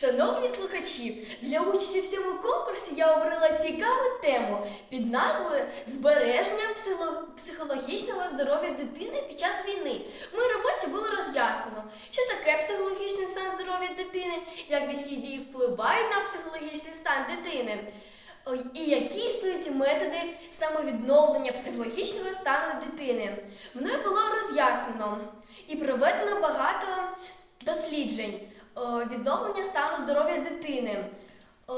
Шановні слухачі, для участі в цьому конкурсі я обрала цікаву тему під назвою Збереження психологічного здоров'я дитини під час війни. В моїй роботі було роз'яснено, що таке психологічний стан здоров'я дитини, як військові дії впливають на психологічний стан дитини. І які існують методи самовідновлення психологічного стану дитини. Мною було роз'яснено і проведено багато досліджень відновлення стану здоров'я дитини. Е,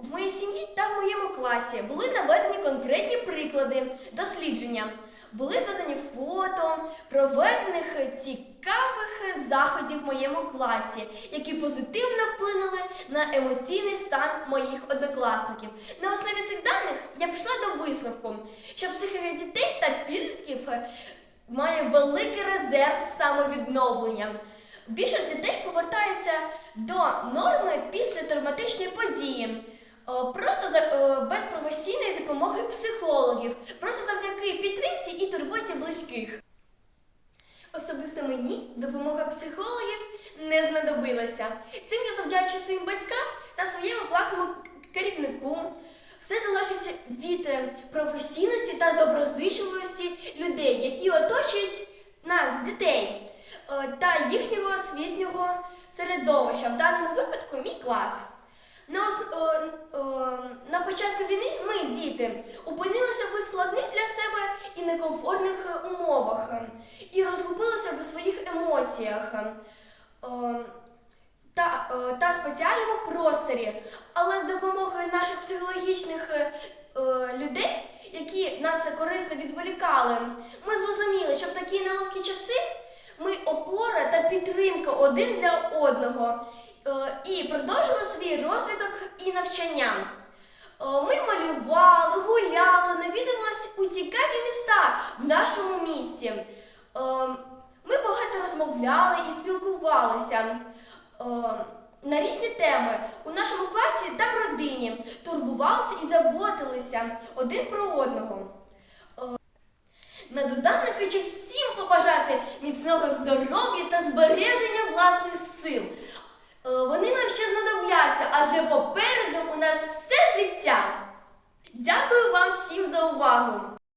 В моїй сім'ї та в моєму класі були наведені конкретні приклади дослідження. Були додані фото проведених цікавих заходів в моєму класі, які позитивно вплинули на емоційний стан моїх однокласників. На основі цих даних я прийшла до висновку, що психіка дітей та підлітків е, має великий резерв самовідновлення. Більшість дітей повертається до норми після травматичної події. Просто за, е, без професійної допомоги психологів, просто завдяки підтримці і турботі близьких. Особисто мені допомога психологів не знадобилася. Цим я завдячую своїм батькам та своєму класному керівнику. Все залежить від е, професійності та доброзичливості людей, які оточують нас, дітей, е, та їхнього освітнього середовища. В даному випадку мій клас. На, ос- е, е, на початку війни ми, діти, опинилися в складних для себе і некомфортних е, умовах е, і розгубилися в своїх емоціях е, та, е, та спеціальному просторі. Але з допомогою наших психологічних е, е, людей, які нас корисно відволікали, ми зрозуміли, що в такі нелегкі часи ми опора та підтримка один для одного е, і продовжили свій розвиток і навчання. Е, Ми малювали, гуляли, навідувалися у цікаві міста в нашому місті. Е, Ми багато розмовляли і спілкувалися на різні теми у нашому класі та в родині, турбувалися і заботилися один про одного. На доданих хочу всім побажати міцного здоров'я та збереження власних сил. Е, Вони нам ще знадобляться, адже попереду у нас все життя. Дякую вам всім за увагу!